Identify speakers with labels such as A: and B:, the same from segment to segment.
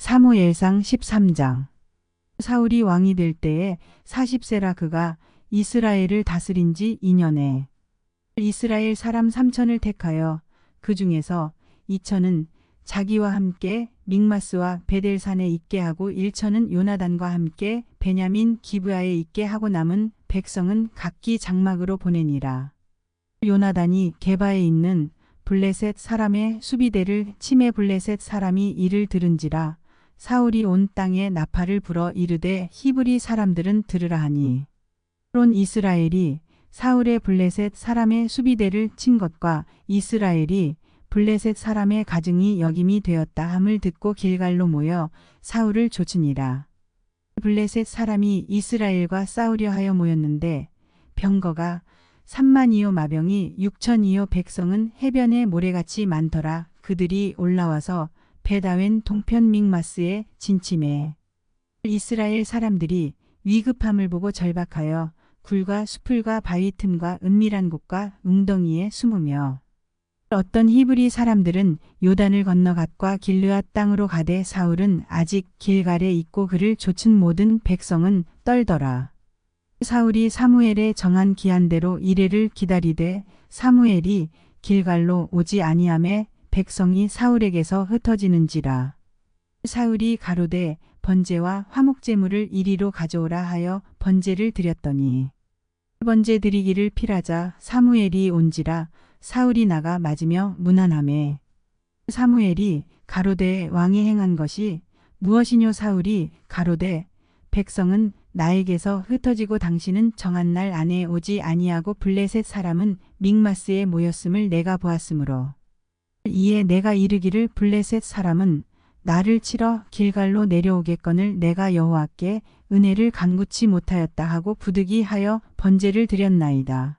A: 사무엘상 13장 사울이 왕이 될 때에 40세라 그가 이스라엘을 다스린 지 2년에 이스라엘 사람 3천을 택하여 그 중에서 2천은 자기와 함께 믹마스와 베델산에 있게 하고 1천은 요나단과 함께 베냐민 기브아에 있게 하고 남은 백성은 각기 장막으로 보내니라. 요나단이 게바에 있는 블레셋 사람의 수비대를 치매 블레셋 사람이 이를 들은지라 사울이 온 땅에 나팔을 불어 이르되 히브리 사람들은 들으라 하니 론 이스라엘이 사울의 블레셋 사람의 수비대를 친 것과 이스라엘이 블레셋 사람의 가증이 역임이 되었다 함을 듣고 길갈로 모여 사울을 조치니라. 블레셋 사람이 이스라엘과 싸우려 하여 모였는데 병거가 3만이요 마병이 6천이요 백성은 해변에 모래같이 많더라. 그들이 올라와서 베다웬 동편 믹마스에 진침해 이스라엘 사람들이 위급함을 보고 절박하여 굴과 수풀과 바위 틈과 은밀한 곳과 웅덩이에 숨으며 어떤 히브리 사람들은 요단을 건너 갓과 길르앗 땅으로 가되 사울은 아직 길갈에 있고 그를 좇은 모든 백성은 떨더라. 사울이 사무엘의 정한 기한대로 이래를 기다리되 사무엘이 길갈로 오지 아니함에 백성이 사울에게서 흩어지는지라. 사울이 가로되 번제와 화목제물을 이리로 가져오라 하여 번제를 드렸더니. 번제 드리기를 필하자 사무엘이 온지라 사울이 나가 맞으며 무난함에. 사무엘이 가로되 왕이 행한 것이 무엇이뇨 사울이? 가로되 백성은 나에게서 흩어지고 당신은 정한 날 안에 오지 아니하고 블레셋 사람은 믹마스에 모였음을 내가 보았으므로 이에 내가 이르기를 블레셋 사람은 나를 치러 길갈로 내려오겠거늘 내가 여호와께 은혜를 간구치 못하였다 하고 부득이하여 번제를 드렸나이다.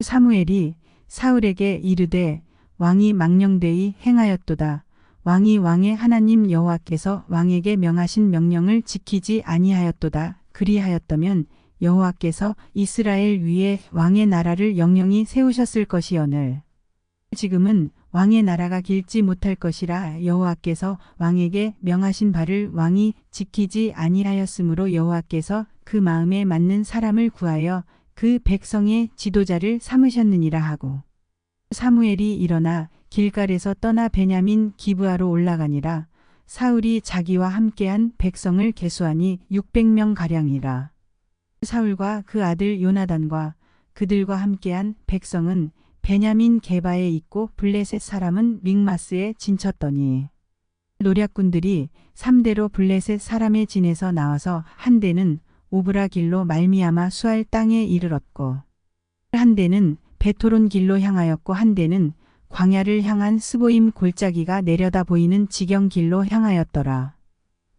A: 사무엘이 사울에게 이르되 왕이 망령되이 행하였도다. 왕이 왕의 하나님 여호와께서 왕에게 명하신 명령을 지키지 아니하였도다. 그리하였다면 여호와께서 이스라엘 위에 왕의 나라를 영영히 세우셨을 것이오늘. 지금은 왕의 나라가 길지 못할 것이라 여호와께서 왕에게 명하신 바를 왕이 지키지 아니하였으므로 여호와께서 그 마음에 맞는 사람을 구하여 그 백성의 지도자를 삼으셨느니라 하고. 사무엘이 일어나 길갈에서 떠나 베냐민 기브아로 올라가니라. 사울이 자기와 함께한 백성을 계수하니 600명 가량이라. 사울과 그 아들 요나단과 그들과 함께한 백성은 베냐민 게바에 있고 블레셋 사람은 믹마스에 진쳤더니 노략군들이 3대로 블레셋 사람의 진에서 나와서 한 대는 오브라 길로 말미암아 수알 땅에 이르렀고 한 대는 베토론 길로 향하였고 한 대는 광야를 향한 스보임 골짜기가 내려다 보이는 지경 길로 향하였더라.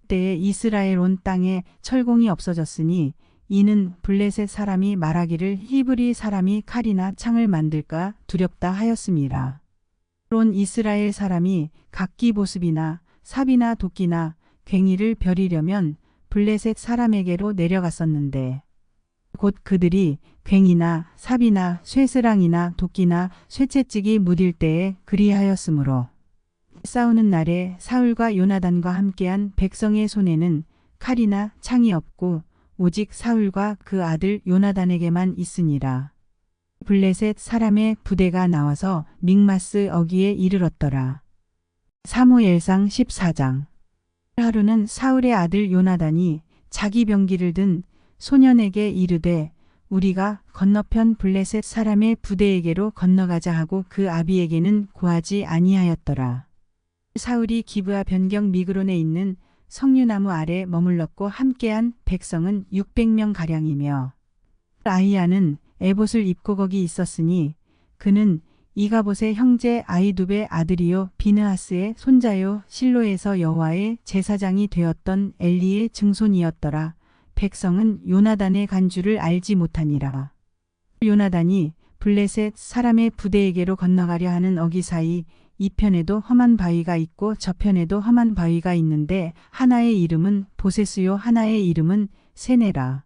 A: 때에 이스라엘 온 땅에 철공이 없어졌으니 이는 블레셋 사람이 말하기를 히브리 사람이 칼이나 창을 만들까 두렵다 하였습니다. 론 이스라엘 사람이 각기 보습이나 삽이나 도끼나 괭이를 벼리려면 블레셋 사람에게로 내려갔었는데 곧 그들이 괭이나 삽이나 쇠스랑이나 도끼나 쇠채찍이 무딜 때에 그리하였으므로 싸우는 날에 사울과 요나단과 함께한 백성의 손에는 칼이나 창이 없고 오직 사울과 그 아들 요나단에게만 있으니라. 블레셋 사람의 부대가 나와서 믹마스 어기에 이르렀더라. 사무엘상 14장 하루는 사울의 아들 요나단이 자기 병기를 든 소년에게 이르되 우리가 건너편 블레셋 사람의 부대에게로 건너가자 하고 그 아비에게는 고하지 아니하였더라. 사울이 기브아 변경 미그론에 있는 석류나무 아래 머물렀고 함께한 백성은 600명 가량이며 아이야는 에봇을 입고 거기 있었으니 그는 이가봇의 형제 아이두베 아들이요 비느하스의 손자요 실로에서 여호와의 제사장이 되었던 엘리의 증손이었더라. 백성은 요나단의 간주를 알지 못하니라. 요나단이 블레셋 사람의 부대에게로 건너가려 하는 어기 사이 이편에도 험한 바위가 있고 저편에도 험한 바위가 있는데 하나의 이름은 보세스요 하나의 이름은 세네라.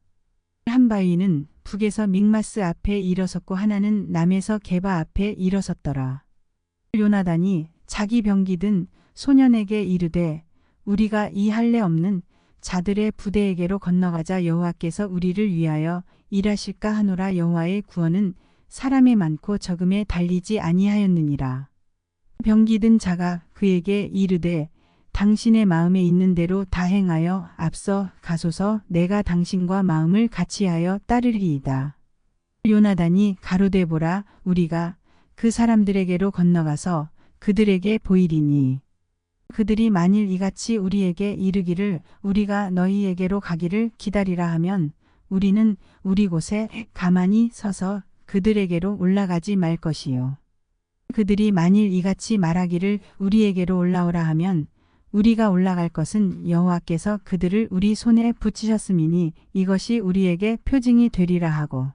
A: 한 바위는 북에서 믹마스 앞에 일어섰고 하나는 남에서 게바 앞에 일어섰더라. 요나단이 자기 병기 든 소년에게 이르되 우리가 이 할례 없는 자들의 부대에게로 건너가자 여호와께서 우리를 위하여 일하실까 하노라 여호와의 구원은 사람의 많고 적음에 달리지 아니하였느니라. 병기든 자가 그에게 이르되 당신의 마음에 있는 대로 다 행하여 앞서 가소서 내가 당신과 마음을 같이하여 따르리이다. 요나단이 가로되 보라 우리가 그 사람들에게로 건너가서 그들에게 보이리니 그들이 만일 이같이 우리에게 이르기를 우리가 너희에게로 가기를 기다리라 하면 우리는 우리 곳에 가만히 서서 그들에게로 올라가지 말 것이요. 그들이 만일 이같이 말하기를 우리에게로 올라오라 하면 우리가 올라갈 것은 여호와께서 그들을 우리 손에 붙이셨음이니 이것이 우리에게 표징이 되리라 하고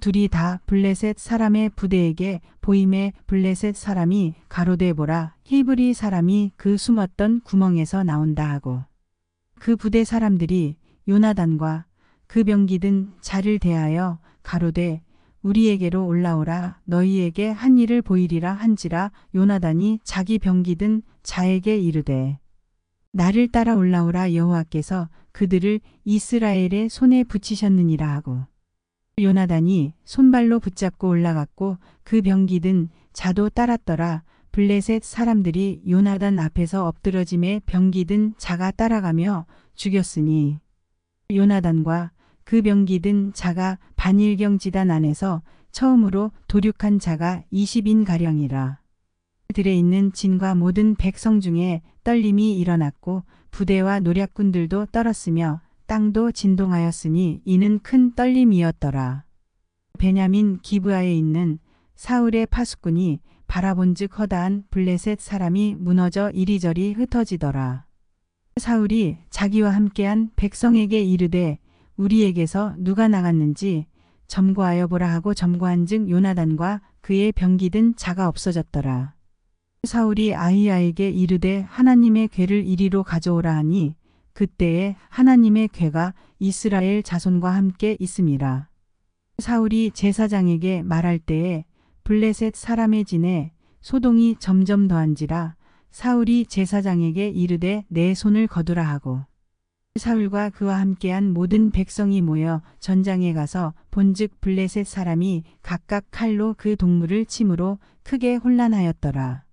A: 둘이 다 블레셋 사람의 부대에게 보임에 블레셋 사람이 가로되 보라 히브리 사람이 그 숨었던 구멍에서 나온다 하고 그 부대 사람들이 요나단과 그 병기든 자를 대하여 가로되 우리에게로 올라오라. 너희에게 한 일을 보이리라 한지라. 요나단이 자기 병기든 자에게 이르되 나를 따라 올라오라 여호와께서 그들을 이스라엘의 손에 붙이셨느니라 하고 요나단이 손발로 붙잡고 올라갔고 그 병기든 자도 따랐더라. 블레셋 사람들이 요나단 앞에서 엎드러짐에 병기든 자가 따라가며 죽였으니 요나단과 그 병기든 자가 반일경 지단 안에서 처음으로 도륙한 자가 20인 가량이라. 들에 있는 진과 모든 백성 중에 떨림이 일어났고 부대와 노략군들도 떨었으며 땅도 진동하였으니 이는 큰 떨림이었더라. 베냐민 기브아에 있는 사울의 파수꾼이 바라본즉 허다한 블레셋 사람이 무너져 이리저리 흩어지더라. 사울이 자기와 함께한 백성에게 이르되 우리에게서 누가 나갔는지 점거하여 보라 하고 점거한 즉 요나단과 그의 병기든 자가 없어졌더라. 사울이 아히야에게 이르되 하나님의 괴를 이리로 가져오라 하니 그때에 하나님의 괴가 이스라엘 자손과 함께 있음이라. 사울이 제사장에게 말할 때에 블레셋 사람의 진에 소동이 점점 더한지라 사울이 제사장에게 이르되 내 손을 거두라 하고 사울과 그와 함께한 모든 백성이 모여 전장에 가서 본즉 블레셋 사람이 각각 칼로 그 동물을 침으로 크게 혼란하였더라.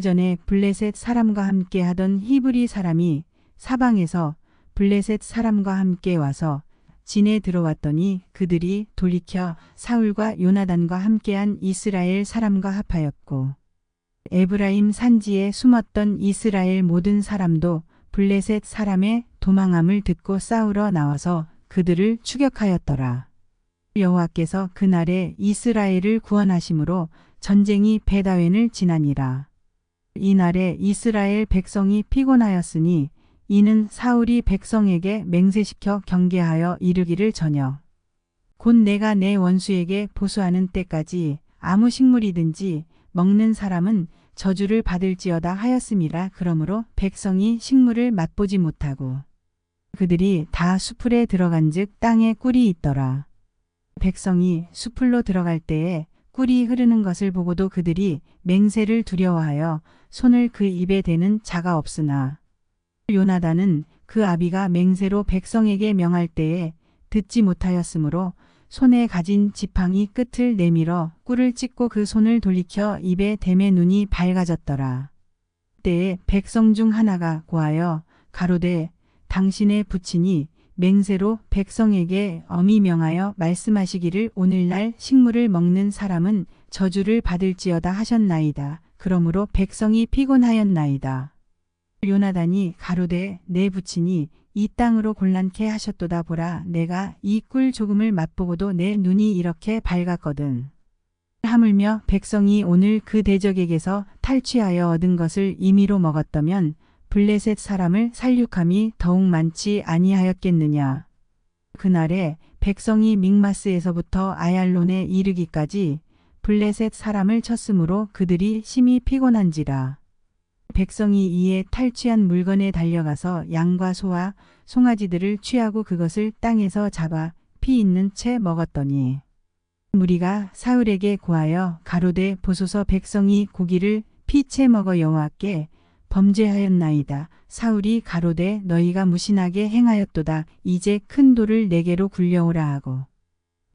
A: 전에 블레셋 사람과 함께 하던 히브리 사람이 사방에서 블레셋 사람과 함께 와서 진에 들어왔더니 그들이 돌이켜 사울과 요나단과 함께한 이스라엘 사람과 합하였고 에브라임 산지에 숨었던 이스라엘 모든 사람도 블레셋 사람의 도망함을 듣고 싸우러 나와서 그들을 추격하였더라. 여호와께서 그날에 이스라엘을 구원하심으로 전쟁이 베다웬을 지나니라. 이날에 이스라엘 백성이 피곤하였으니 이는 사울이 백성에게 맹세시켜 경계하여 이르기를 전혀 곧 내가 내 원수에게 보수하는 때까지 아무 식물이든지 먹는 사람은 저주를 받을지어다 하였음이라 그러므로 백성이 식물을 맛보지 못하고 그들이 다 수풀에 들어간 즉 땅에 꿀이 있더라. 백성이 수풀로 들어갈 때에 꿀이 흐르는 것을 보고도 그들이 맹세를 두려워하여 손을 그 입에 대는 자가 없으나 요나단은 그 아비가 맹세로 백성에게 명할 때에 듣지 못하였으므로 손에 가진 지팡이 끝을 내밀어 꿀을 찍고 그 손을 돌이켜 입에 대매 눈이 밝아졌더라. 때에 백성 중 하나가 고하여 가로되 당신의 부친이 맹세로 백성에게 엄히 명하여 말씀하시기를 오늘날 식물을 먹는 사람은 저주를 받을지어다 하셨나이다. 그러므로 백성이 피곤하였나이다. 요나단이 가로되 내 부친이 이 땅으로 곤란케 하셨도다 보라 내가 이 꿀 조금을 맛보고도 내 눈이 이렇게 밝았거든. 하물며 백성이 오늘 그 대적에게서 탈취하여 얻은 것을 임의로 먹었다면 블레셋 사람을 살육함이 더욱 많지 아니하였겠느냐. 그날에 백성이 믹마스에서부터 아얄론에 이르기까지 블레셋 사람을 쳤으므로 그들이 심히 피곤한지라. 백성이 이에 탈취한 물건에 달려가서 양과 소와 송아지들을 취하고 그것을 땅에서 잡아 피 있는 채 먹었더니 무리가 사울에게 고하여 가로되 보소서 백성이 고기를 피채 먹어 여호와께 범죄하였나이다. 사울이 가로되 너희가 무신하게 행하였도다. 이제 큰 돌을 네개로 굴려오라 하고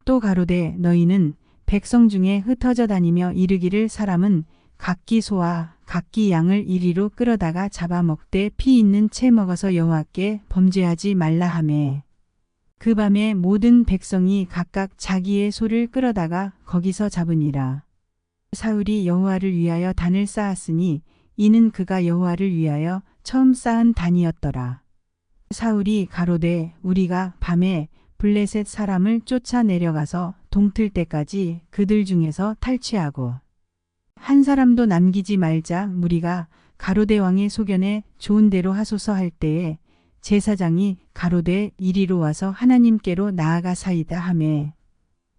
A: 또 가로되 너희는 백성 중에 흩어져 다니며 이르기를 사람은 각기 소와 각기 양을 이리로 끌어다가 잡아먹되 피 있는 채 먹어서 여호와께 범죄하지 말라 하매. 그 밤에 모든 백성이 각각 자기의 소를 끌어다가 거기서 잡으니라. 사울이 여호와를 위하여 단을 쌓았으니 이는 그가 여호와를 위하여 처음 쌓은 단이었더라. 사울이 가로되 우리가 밤에 블레셋 사람을 쫓아 내려가서 동틀 때까지 그들 중에서 탈취하고 한 사람도 남기지 말자 무리가 가로대 왕의 소견에 좋은 대로 하소서 할 때에 제사장이 가로대 이리로 와서 하나님께로 나아가사이다 하매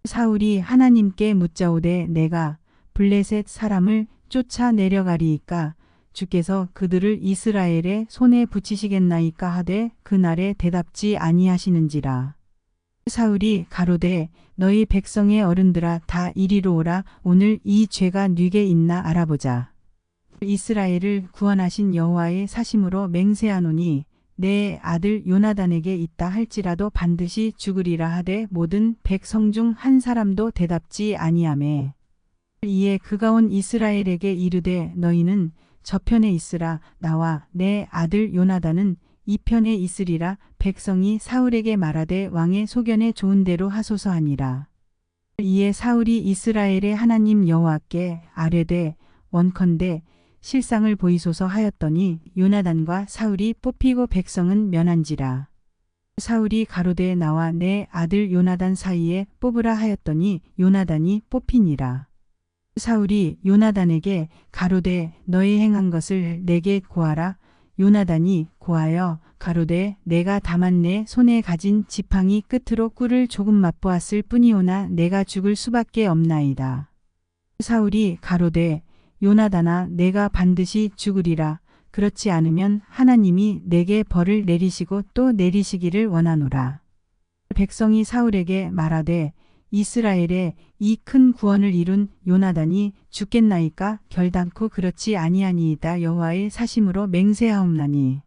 A: 사울이 하나님께 묻자오되 내가 블레셋 사람을 쫓아 내려가리이까? 주께서 그들을 이스라엘의 손에 붙이시겠나이까? 하되 그날에 대답지 아니하시는지라 사울이 가로되 너희 백성의 어른들아 다 이리로 오라. 오늘 이 죄가 뉘게 있나 알아보자. 이스라엘을 구원하신 여호와의 사심으로 맹세하노니 내 아들 요나단에게 있다 할지라도 반드시 죽으리라 하되 모든 백성 중 한 사람도 대답지 아니하매 이에 그가 온 이스라엘에게 이르되 너희는 저편에 있으라. 나와 내 아들 요나단은 이 편에 있으리라 백성이 사울에게 말하되 왕의 소견에 좋은 대로 하소서 하니라. 이에 사울이 이스라엘의 하나님 여호와께 아뢰되 원컨대 실상을 보이소서 하였더니 요나단과 사울이 뽑히고 백성은 면한지라. 사울이 가로되 나와 내 아들 요나단 사이에 뽑으라 하였더니 요나단이 뽑히니라. 사울이 요나단에게 가로되 너희 행한 것을 내게 고하라 요나단이 고하여 가로되 내가 내 손에 가진 지팡이 끝으로 꿀을 조금 맛보았을 뿐이오나 내가 죽을 수밖에 없나이다. 사울이 가로되 요나단아 내가 반드시 죽으리라. 그렇지 않으면 하나님이 내게 벌을 내리시고 또 내리시기를 원하노라. 백성이 사울에게 말하되 이스라엘에 이큰 구원을 이룬 요나단이 죽겠나이까 결단코 그렇지 아니하니이다 여호와의 사심으로 맹세하옵나니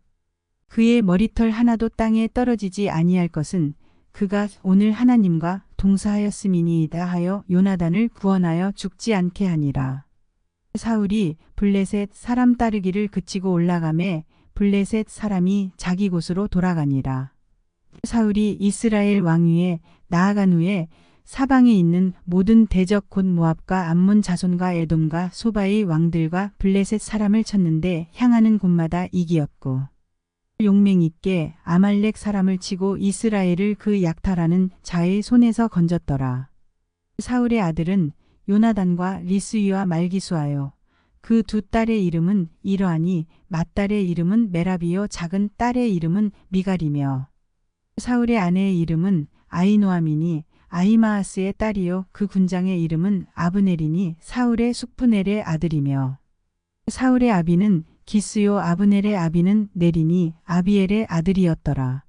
A: 그의 머리털 하나도 땅에 떨어지지 아니할 것은 그가 오늘 하나님과 동사하였음이니이다 하여 요나단을 구원하여 죽지 않게 하니라. 사울이 블레셋 사람 따르기를 그치고 올라가매 블레셋 사람이 자기 곳으로 돌아가니라. 사울이 이스라엘 왕위에 나아간 후에 사방에 있는 모든 대적 곧 모압과 암몬 자손과 에돔과 소바의 왕들과 블레셋 사람을 쳤는데 향하는 곳마다 이기었고 용맹 있게 아말렉 사람을 치고 이스라엘을 그 약탈하는 자의 손에서 건졌더라. 사울의 아들은 요나단과 리스위와 말기수하여 그 두 딸의 이름은 이러하니 맏딸의 이름은 메라비요 작은 딸의 이름은 미갈이며 사울의 아내의 이름은 아이노아미니 아이마하스의 딸이요 그 군장의 이름은 아브넬이니 사울의 숙부넬의 아들이며 사울의 아비는 기스요 아브넬의 아비는 네린이 아비엘의 아들이었더라.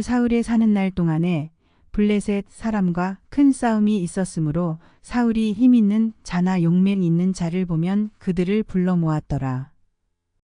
A: 사울의 사는 날 동안에 블레셋 사람과 큰 싸움이 있었으므로 사울이 힘 있는 자나 용맹 있는 자를 보면 그들을 불러 모았더라.